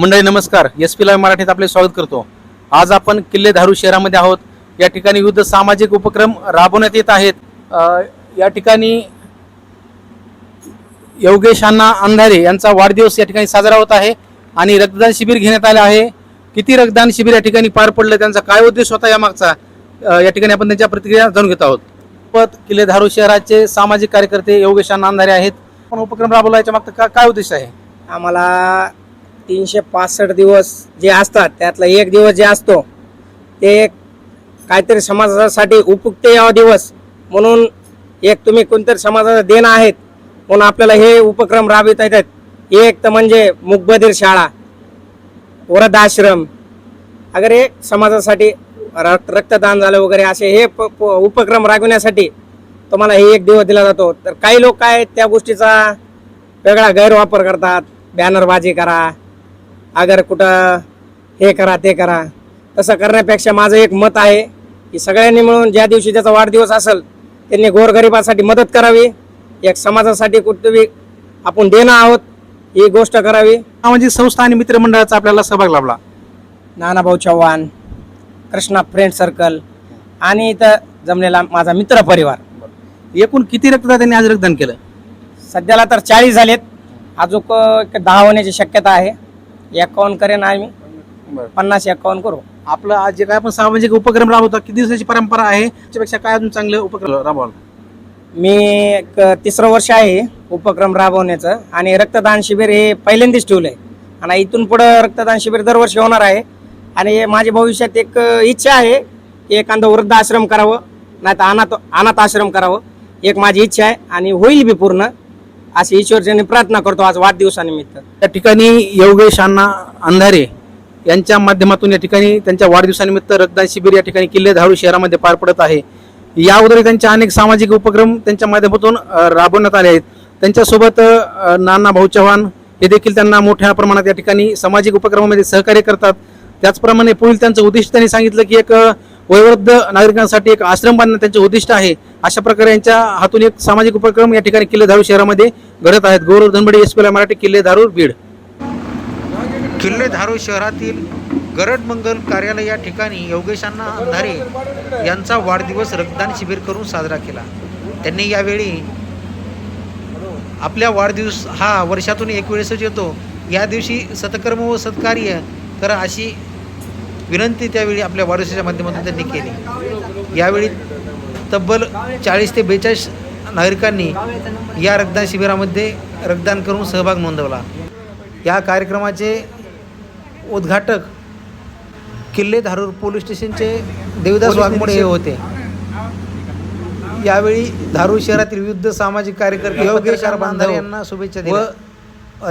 मंडळी नमस्कार. S P live मराठीत आपले स्वागत करतो. आज आपण किल्ले धारू शहरामध्ये आहोत. या ठिकाणी विविध सामाजिक उपक्रम राबवण्यात येत आहेत. या ठिकाणी योगेश अण्णा अंधारे यांचा वाढदिवस या ठिकाणी साजरा होत आहे आणि रक्तदान शिबिर घेण्यात आले आहे. किती रक्तदान शिबिर या ठिकाणी पार पडलं त्यांचा काय उद्देश होता या मागचा या ठिकाणी आपण त्यांच्या प्रतिक्रिया जाणून घेत आहोत. पत किल्ले धारू शहराचे सामाजिक कार्यकर्ते योगेश अण्णा अंधारे आहेत. पण उपक्रम राबवला याच्या मागचा का- काय उद्देश आहे? आम्हाला तीनशे पासष्ट दिवस जे असतात त्यातला एक दिवस जे असतो ते काहीतरी समाजासाठी उपयुक्त यावा दिवस म्हणून एक तुम्ही कोणतरी समाजाला देणं आहेत म्हणून आपल्याला हे उपक्रम राबविता येतात. एक तर म्हणजे मुकबधीर शाळा वृद्धाश्रम अगर हे समाजासाठी रक्त रक्तदान झालं वगैरे असे हे प- प- उपक्रम राबविण्यासाठी तुम्हाला हे एक दिवस दिला जातो. तर काही लोक काय त्या गोष्टीचा वेगळा गैरवापर करतात. बॅनरबाजी करा अगर कुठं हे करा ते करा. तसं करण्यापेक्षा माझं एक मत आहे की सगळ्यांनी मिळून ज्या दिवशी त्याचा वाढदिवस असेल त्यांनी गोरगरिबासाठी मदत करावी. एक समाजासाठी कुठेतरी आपण देणं आहोत ही गोष्ट करावी. सामाजिक संस्था आणि मित्रमंडळाचा आपल्याला सहभाग लाभला. नानाभाऊ चव्हाण कृष्णा फ्रेंड सर्कल आणि इथं जमलेला माझा मित्र परिवार. एकूण किती रक्तदान त्यांनी आज रक्तदान केलं? सध्याला तर चाळीस झालेत. अजून दहा होण्याची शक्यता आहे. एकावन्न करेन आम्ही. पन्नास एकावन्न करू. आपलं आज जे काय आपण सामाजिक उपक्रम राबवतो किती दिवसाची परंपरा आहे? त्याच्यापेक्षा काय अजून चांगले उपक्रम राबवला? मी एक तिसरं वर्ष आहे उपक्रम राबवण्याचं आणि रक्तदान शिबिर हे पहिल्यांदाच ठेवलं आहे आणि इथून पुढं रक्तदान शिबिर दरवर्षी होणार आहे. आणि हे माझ्या भविष्यात एक इच्छा आहे की एखादं वृद्धाश्रम करावं नाही तर अनाथ अनाथ आश्रम करावं. एक माझी इच्छा आहे आणि होईल बी पूर्ण. अशी ईश्वरजीने प्रार्थना करतो आज वाढदिवसानिमित्त. त्या ठिकाणी योगेश अण्णा अंधारे यांच्या माध्यमातून या ठिकाणी त्यांच्या वाढदिवसानिमित्त रक्तदान शिबिर या ठिकाणी किल्ले धारू शहरामध्ये पार पडत आहे. या अगोदर त्यांचे अनेक सामाजिक उपक्रम त्यांच्या माध्यमातून राबवण्यात आले आहेत. त्यांच्यासोबत नाना भाऊ चव्हाण हे देखील त्यांना मोठ्या प्रमाणात या ठिकाणी सामाजिक उपक्रमामध्ये सहकार्य करतात. त्याचप्रमाणे पुढील त्यांचं उद्दिष्ट त्यांनी सांगितलं की एक वयोवृद्ध नागरिकांसाठी एक आश्रम बांधणं त्यांचे उद्दिष्ट आहे. अशा प्रकारे यांच्या हातून एक सामाजिक उपक्रम या ठिकाणी किल्ले धारू शहरामध्ये घडत आहेत. गौरव धनबडे एस मराठी किल्ले धारूर बीड. किल्ले धारू शहरातील गरड मंगल कार्यालय या ठिकाणी योगेशांना अंधारे यांचा वाढदिवस रक्तदान शिबिर करून साजरा केला. त्यांनी यावेळी आपल्या वाढदिवस हा वर्षातून एक वेळेसच येतो. या दिवशी सत्कर्म व सत्कार्य करा अशी विनंती त्यावेळी आपल्या वाढदिवसाच्या माध्यमातून त्यांनी केली. यावेळी तब्बल चाळीस ते बेचाळीस नागरिकांनी या रक्तदान शिबिरामध्ये रक्तदान करून सहभाग नोंदवला. या कार्यक्रमाचे उद्घाटक किल्ले धारूर पोलीस स्टेशनचे देवदास वाघमोडे हे होते. यावेळी धारूर शहरातील विविध सामाजिक कार्यकर्ते योगेश बांधव यांना शुभेच्छा दिल्या. व